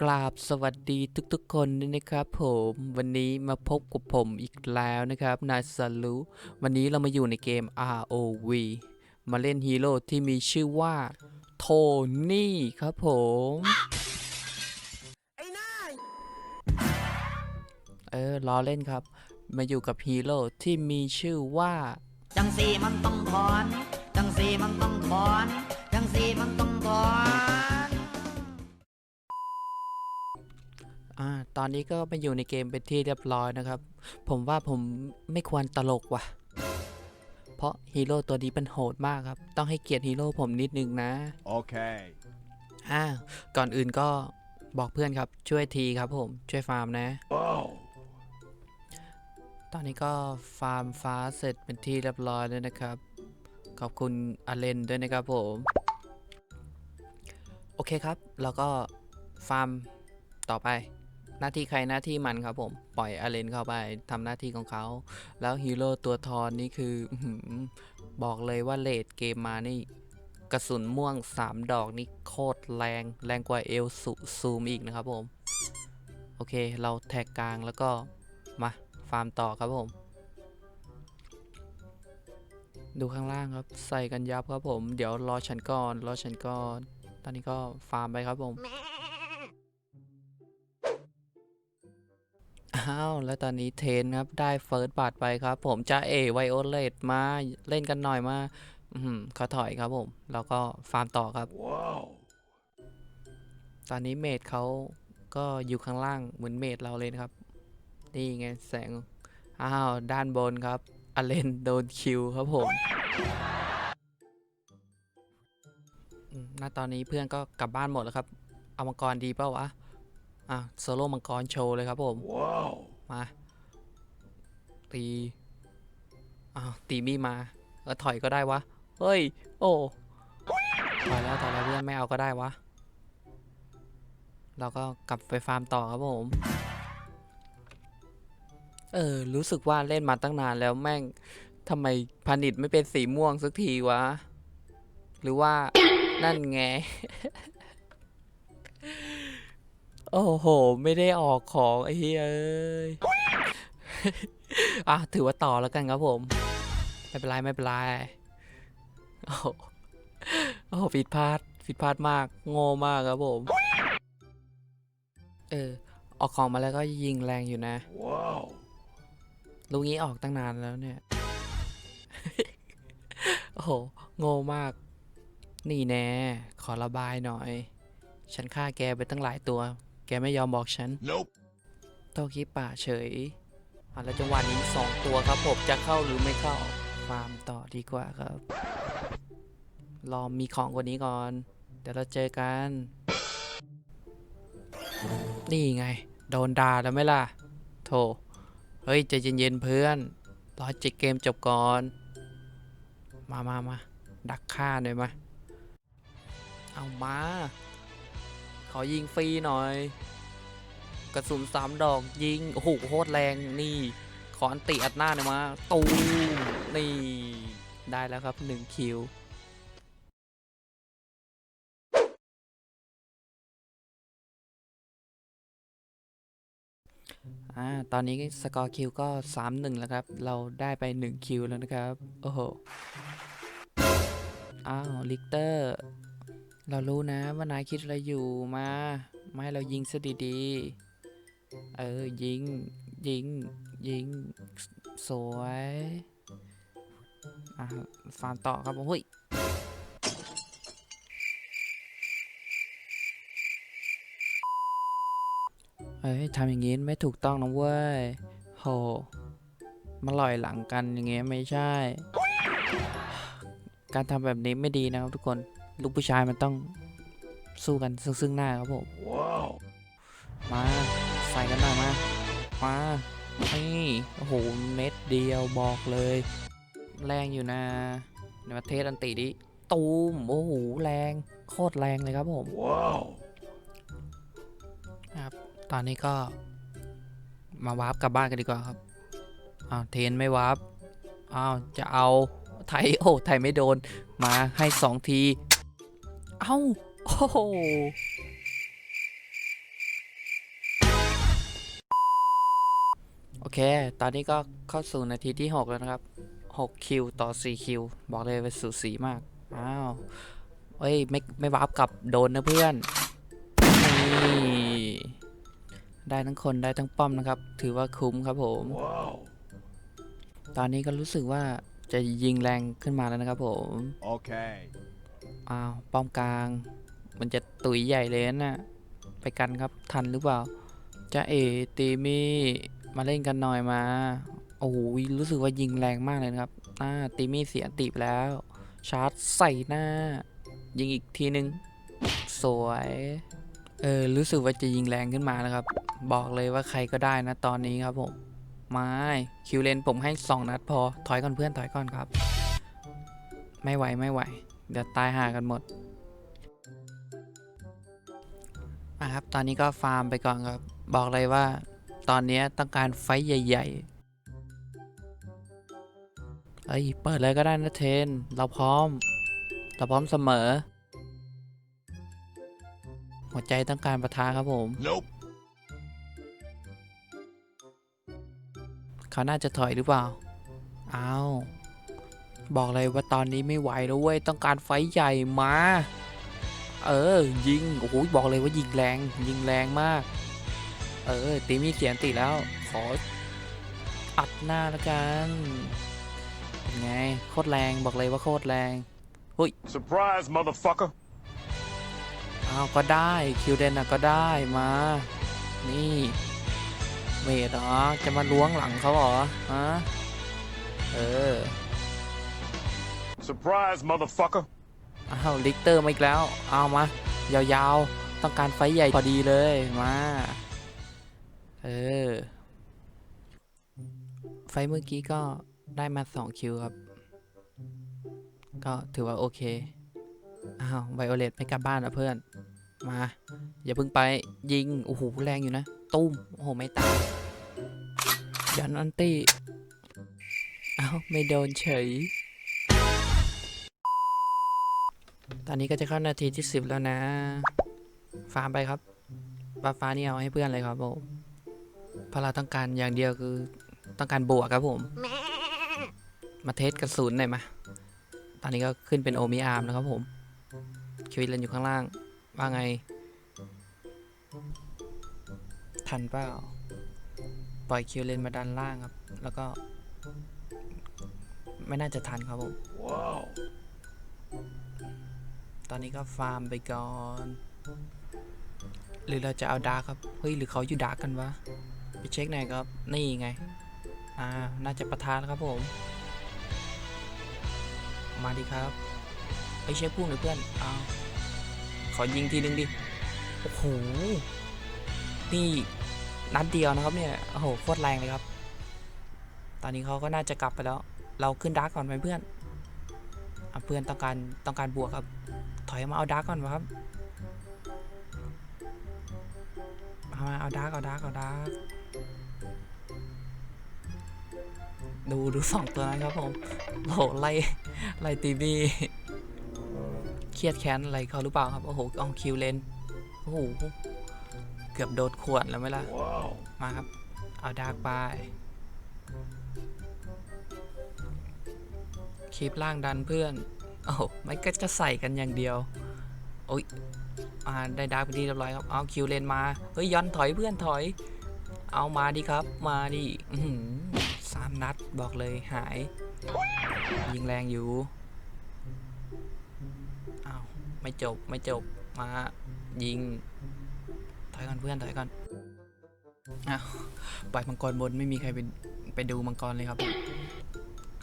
กราบสวัสดีทุกๆคนด้วยนะครับผมวันนี้มาพบกับผมอีกแล้วนะครับนายซัลูวันนี้เรามาอยู่ในเกม ROV มาเล่นฮีโร่ที่มีชื่อว่า โทนี่ครับผมไอ้นายเออล้อเล่นครับ มาอยู่กับฮีโร่ที่มีชื่อว่าจังสีมันต้องถอนจังสีมันต้องถอนจังสีมันต้องถอน อ่าตอนนี้ก็มาอยู่ในเกมเป็นที่เรียบร้อยนะครับ ผมว่าผมไม่ควรตลกว่ะ เพราะฮีโร่ตัวนี้เป็นโหดมากครับ ต้องให้เกียรติฮีโร่ผมนิดนึงนะ Okay. อ่าก่อนอื่นก็บอกเพื่อนครับช่วยทีครับผมช่วยฟาร์มนะ Whoa. ตอนนี้ก็ฟาร์มฟ้าเสร็จเป็นที่เรียบร้อยแล้วนะครับ ขอบคุณอาเลนด้วยนะครับผม โอเคครับ แล้วก็ฟาร์มต่อไป หน้าที่ใครหน้าที่มันครับผมปล่อยอาเลนเข้าไปทำหน้าที่ของเขา แล้วฮีโร่ตัวทอนนี่คือบอกเลยว่าเลดเกมมานี่กระสุนม่วง 3 ดอกนี่โคตรแรง แรงกว่าเอลซูซูมอีกนะครับผม โอเคเราแท็กกลางแล้วก็มาฟาร์มต่อครับผม ดูข้างล่างครับใส่กันยับครับผม เดี๋ยวรอฉันก่อน รอฉันก่อน ตอนนี้ก็ฟาร์มไปครับผม อ้าว แล้วตอนนี้เทนครับ ได้เฟิร์สบัตรไปครับ ผมจะเอไวโอเลตมาเล่นกันหน่อยมาอือหือเขาถอยครับผม แล้วก็ฟาร์มต่อครับ Whoa. ตอนนี้เมดเขาก็อยู่ข้างล่างเหมือนเมดเราเลยนะครับ นี่ไงแสง อ้าว ด้านบนครับ อเลนโดนคิวครับผมอืมณตอนนี้เพื่อนก็กลับบ้านหมดแล้วครับ เอามังกรดีเปล่าวะ อะโซโล่มังกรโชว์เลยครับผม Whoa. มาตีอ้าวตีมีมาเออถอยก็ได้วะเฮ้ยโอ้ถอยแล้วถอยแล้วเพื่อนไม่เอาก็ได้วะเราก็กลับไปฟาร์มต่อครับผมเออรู้สึกว่าเล่นมาตั้งนานแล้วแม่งทำไมพานิชไม่เป็นสีม่วงสักทีวะ หรือว่านั่นไง โอ้โห ไม่ได้ออกของไอ้เฮ้ยเอ้ยอะถือว่าต่อแล้วกันครับผม ไม่เป็นไรไม่เป็นไรโอ้โหโอ้โหผิดพลาดผิดพลาดมากโง่มากครับผม เออ ออกของมาแล้วก็ยิงแรงอยู่นะ Whoa. ลูกนี้ออกตั้งนานแล้วเนี่ย โอ้โหโง่มาก นี่แน่ ขอระบายหน่อย ฉันฆ่าแกไปตั้งหลายตัว แกไม่ยอมบอกฉัน Nope. โตคิป่าเฉยอะแล้วจังหวะนี้สองตัวครับผมจะเข้าหรือไม่เข้าฟาร์มต่อดีกว่าครับ รอมีของกว่านี้ก่อน เดี๋ยวเราเจอกัน นี่ไง โดนด่าแล้วไหมล่ะ โถ เฮ้ยใจเย็นๆเพื่อน รอจิกเกมจบก่อน มามามาดักฆ่าหน่อยมา เอามา ขอยิงฟรีหน่อย กระสุนสามดอกยิง โอ้โหโคตรแรงนี่ ขออันติอัดหน้าหน่อยมา ตูมนี่ ได้แล้วครับหนึ่งคิวอ่า ตอนนี้สกอร์คิวก็ 3-1 แล้วครับ เราได้ไป 1 คิวแล้วนะครับ โอ้โห อ้าว ลิกเตอร์ เรารู้นะว่านายคิดอะไรอยู่มามาให้เรายิงซะดีๆ เออ ยิง ยิง ยิงสสวย อะฟาร์มต่อครับผมเฮ้ยเฮ้ยทำอย่างงี้ไม่ถูกต้องนะเว้ย โห มาลอยหลังกันอย่างเงี้ยไม่ใช่ การทำแบบนี้ไม่ดีนะครับทุกคน ลูกผู้ชายมันต้องสู้กันซึ่งซึ่งหน้าครับผม Whoa. มาใส่กันหน่อยมามานี่โอ้โหเม็ดเดียวบอกเลย แรงอยู่นะในประเทศอันติดิตูมโอ้โหแรงโคตรแรงเลยครับผม Whoa. ครับตอนนี้ก็ มาวาร์ปกลับบ้านกันดีกว่าครับอ้าวเทนไม่วาร์ปอ้าวจะเอาไทยโอ้ไทยไม่โดนมาให้สองที เอ้า โอ้โหโอเค ตอนนี้ก็เข้าสู่นาทีที่ 6 แล้วนะครับ 6 คิว ต่อ 4 คิว บอกเลยเป็นสูสีมาก อ้าวเอ้ย ไม่ ไม่วาร์ปกลับโดนนะเพื่อนนี่ได้ทั้งคนได้ทั้งป้อมนะครับ ถือว่าคุ้มครับผม ตอนนี้ก็รู้สึกว่าจะยิงแรงขึ้นมาแล้วนะครับผม โอเคาวป้อมกลาง มันจะตุ๋ยใหญ่เลยนะ่ะไปกันครับทันหรือเปล่าจะเอตีมี่มาเล่นกันหน่อยมา โอ้โหรู้สึกว่ายิงแรงมากเลยครับอ่าตีมี่เสียติไปแล้ว ชาร์จใส่หน้า ยิงอีกทีนึง สวยเออรู้สึกว่าจะยิงแรงขึ้นมานะครับ บอกเลยว่าใครก็ได้นะตอนนี้ครับผมไม่คิวเลนผมให้ 2 นัดพอถอยก่อนเพื่อนถอยก่อนครับ ไม่ไหวไม่ไหว เดี๋ยวตายหากันหมดอะครับ ตอนนี้ก็ฟาร์มไปก่อนครับ บอกเลยว่า ตอนนี้ต้องการไฟท์ใหญ่ๆเอ้ย เปิดเลยก็ได้นะเทน เราพร้อม เราพร้อมเสมอ หัวใจต้องการประทะครับผม Nope. เขาน่าจะถอยหรือเปล่า อ้าว บอกเลยว่าตอนนี้ไม่ไหวแล้วเว้ยต้องการไฟท์ใหญ่มา เออ ยิงโอ้โหบอกเลยว่ายิงแรง ยิงแรงมาก เออตีมีเสียงติแล้ว ขออัดหน้าละกันเป็นไงโคตรแรงบอกเลยว่าโคตรแรง Surprise, motherfucker. อ้าวก็ได้คิวเดนอะก็ได้มา นี่เมดเหรอจะมาล้วงหลังเขาเหรอฮะเออ Surprise, motherfucker. อ้าวลิกเตอร์มาอีกแล้ว เอามา ยาวๆ ต้องการไฟใหญ่พอดีเลย มา เออ ไฟเมื่อกี้ก็ได้มา 2 คิวครับ ก็ถือว่าโอเค อ้าว ไวโอเลตไม่กลับบ้านนะเพื่อน มา อย่าเพิ่งไปยิง โอ้โห แรงอยู่นะ ตุ้ม โอ้โห ไม่ตายยันอันตี้ อ้าว ไม่โดนเฉย ตอนนี้ก็จะเข้านาทีที่สิบแล้วนะ ฟาร์มไปครับบาฟ้านี่เอาให้เพื่อนเลยครับผมเพราะเราต้องการอย่างเดียวคือต้องการบวกครับผม มาเทสกระสุนหน่อยมา ตอนนี้ก็ขึ้นเป็นโอมิอาร์มนะครับผม คิวิตเลนอยู่ข้างล่าง ว่าไง ทันเปล่า ปล่อยคิวเลนมาดันล่างครับ แล้วก็ ไม่น่าจะทันครับผม Whoa. ตอนนี้ก็ฟาร์มไปก่อน หรือเราจะเอาดาร์ครับ เฮ้ย หรือเขาอยู่ดาร์กกันวะ ไปเช็คหน่อยครับ นี่ไง อ่า น่าจะประทานครับผม มาดีครับ ไปเช็คพุ่งหน่อยเพื่อนเอาขอยิงทีนึงดิ โอ้โห นี่นัดเดียวนะครับเนี่ย โอ้โห โคตรแรงเลยครับ ตอนนี้เขาก็น่าจะกลับไปแล้ว เราขึ้นดาร์กก่อนไหมเพื่อนอเพื่อนต้องการต้องการบวกครับ ถอยมาเอาดาร์กก่อนวะครับมามาเอาดาร์กเอาดาร์กเอาดาร์กดูดูสองตัวนั้นครับผมโอ้โหไล่ไล่ตีบีเครียดแค้นอะไรเขาหรือเปล่าครับ โอ้โหเอาคิวเลนโอ้โหเกือบโดนขวดแล้วไหมล่ะ มาครับ เอาดาร์กไปคลิปล่างดันเพื่อน โอ้โหมันก็จะใส่กันอย่างเดียว โอ้ยอ่าได้ดาร์กไปที่เรียบร้อยครับ เอาคิวเลนมา เฮ้ยย้อนถอยเพื่อนถอย เอามาดิครับ มาดิสามนัดบอกเลยหาย ยิงแรงอยู่อ้าวไม่จบไม่จบมายิง ถอยก่อนเพื่อนถอยก่อนอ้าวปล่อยมังกรบนไม่มีใครไปไปดูมังกรเลยครับ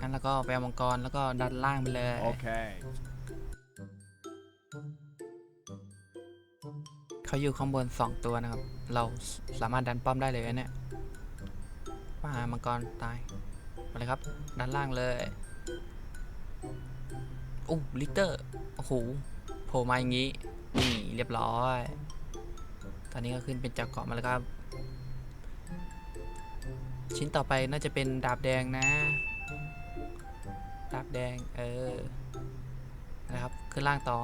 งั้นแล้วก็ไปเอามังกรแล้วก็ดันล่างไปเลย Okay. เขาอยู่ข้างบน 2 ตัวนะครับ เราสามารถดันป้อมได้เลยนะเนี่ยมามังกรตายมาเลยครับดันล่างเลยโอ้ลิเตอร์ โอ้โห โผล่มาอย่างนี้ นี่เรียบร้อย ตอนนี้ก็ขึ้นเป็นจักรเกาะมาแล้วครับ ชิ้นต่อไปน่าจะเป็นดาบแดงนะ ดาบแดง เออ นะครับ ขึ้นล่างต่อ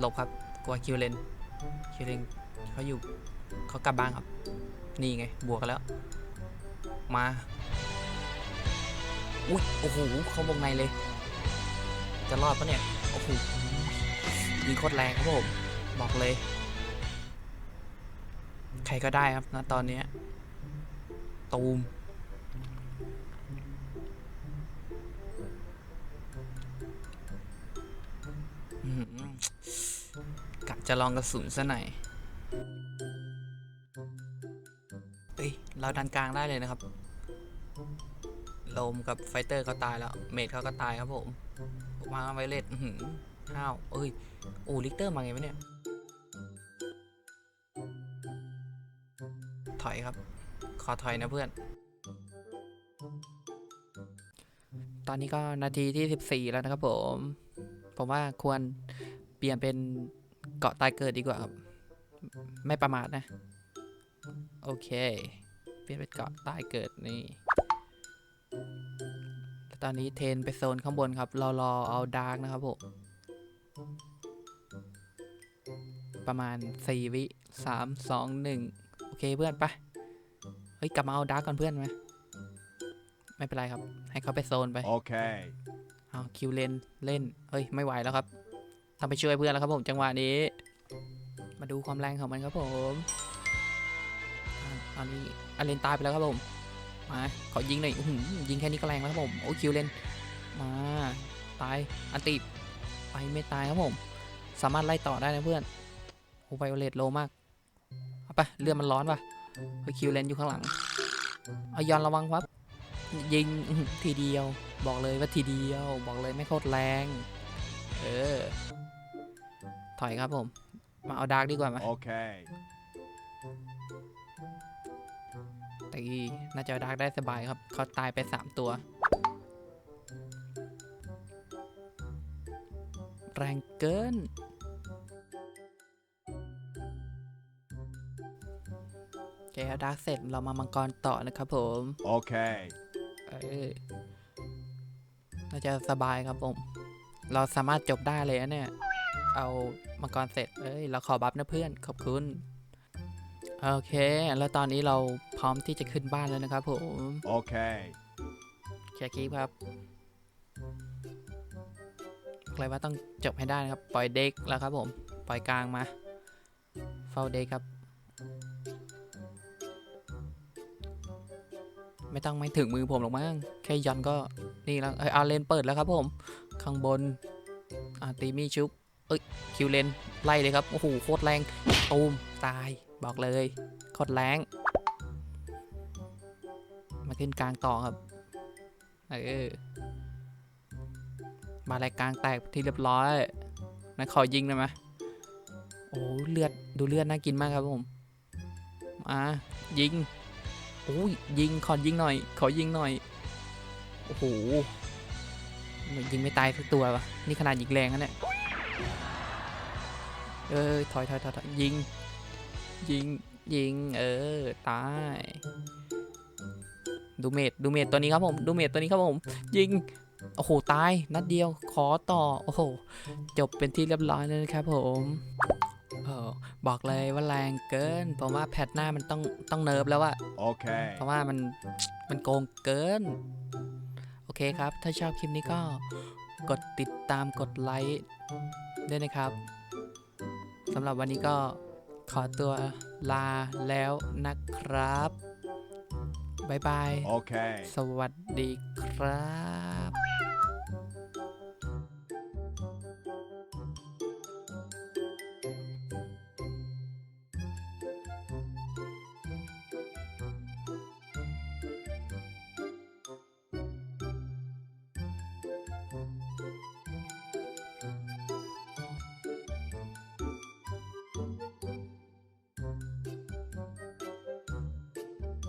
หลบครับ กลัวคิวเลน คิวเลนเขาอยู่เขากลับบ้านครับ นี่ไง บวกกันแล้ว มา อุ้ย โอ้โห เขาวงในเลย จะรอดปะเนี่ย โอ้โหยิงโคตรแรงครับผม บอกเลย ใครก็ได้ครับนะตอนเนี้ยตูม จะลองกระสุนซะหน่อยเอ้ย เราดันกลางได้เลยนะครับ โลมกับไฟเตอร์เขาตายแล้ว เมดเขาก็ตายครับผมมาไวเลสอื้อหือห้าวเอ้ย โอ้ลิกเตอร์มาไงวะเนี่ย ถอยครับ ขอถอยนะเพื่อน ตอนนี้ก็นาทีที่ 14 แล้วนะครับผม ผมว่าควรเปลี่ยนเป็น เกาะตายเกิดดีกว่าครับ ไม่ประมาทนะ โอเค เปลี่ยนเป็นเกาะตายเกิดนี่แล้วตอนนี้เทรนไปโซนข้างบนครับรอรอเอาดาร์กนะครับผม ประมาณ 4 วิ3 2 1โอเคเพื่อนไปเฮ้ย กลับมาเอาดาร์กก่อนเพื่อนไหมไม่เป็นไรครับ ให้เขาไปโซนไป Okay. เอาคิวเลนเล่น เฮ้ย ไม่ไหวแล้วครับ ต้องไปช่วยเพื่อนแล้วครับผมจังหวะนี้ มาดูความแรงของมันครับผมอ่าตอนนี้อเลนตายไปแล้วครับผม มาขอยิงหน่อยอยิงแค่นี้ก็แรงแล้วครับผม โอ้คิวเลน มาตายอันติไปไม่ตายครับผม สามารถไล่ต่อได้นะเพื่อนโอ้ไวโอเลตโลมากเอาไปเรือมันร้อนป่ะเฮ้ยคิวเลนอยู่ข้างหลังเอายอนระวังครับ ยิงทีเดียว บอกเลยว่าทีเดียว บอกเลยไม่โคตรแรง เออ อยครับผม มาเอาดาร์กดีกว่าไหม Okay. ตีน่าจะเอาดาร์กได้สบายครับ เขาตายไป 3 ตัว แรงเกิน โอเคเอาดาร์กเสร็จเรามามังกรต่อนะครับผม Okay. เออน่าจะสบายครับผม เราสามารถจบได้เลยนะเนี่ย เอา มังกรเสร็จ เอ้ย เราขอบัฟนะเพื่อน ขอบคุณ โอเค แล้วตอนนี้เราพร้อมที่จะขึ้นบ้านแล้วนะครับผม Okay. แค่คลิปครับอะไรว่าต้องจบให้ได้นะครับ ปล่อยเด็กแล้วครับผม ปล่อยกลางมา เฝ้าเด็กครับ ไม่ต้องไม่ถึงมือผมหรอกมั้ง แค่ย้อนก็นี่แล้วเอยอาเลนเปิดแล้วครับผม ข้างบนอาตีมี่ชุบเอ้ยคิวเลนไล่เลยครับโอ้โหโคตรแรงตูมตายบอกเลยโคตรแรงมาขึ้นกลางต่อครับเออมารายกลางแตกที่เรียบร้อยนะขอยิงได้ไหมโอ้เลือดดูเลือดน่ากินมากครับผมมายิงโอ้ยยิงขอยิงหน่อย ขอยิงหน่อยโอ้โหยิงไม่ตายสักตัววะนี่ขนาดยิงแรงนะเนี่ย เออถอยถอยถอยถอยยิง ยิง ยิง เออ ตาย ดูเมดดูเมดตัวนี้ครับผม ดูเมดตัวนี้ครับผม ยิง โอ้โห ตาย นัดเดียว ขอต่อ โอ้โห จบเป็นที่เรียบร้อยแล้วนะครับผมเออบอกเลยว่าแรงเกินผมว่าแพทหน้ามันต้องต้องเนิร์ฟแล้วอะ Okay. เพราะว่ามันมันโกงเกิน โอเคครับ ถ้าชอบคลิปนี้ก็กดติดตามกดไลค์ด้วยนะครับ สำหรับวันนี้ก็ขอตัวลาแล้วนะครับบ๊ายบาย Okay. สวัสดีครับ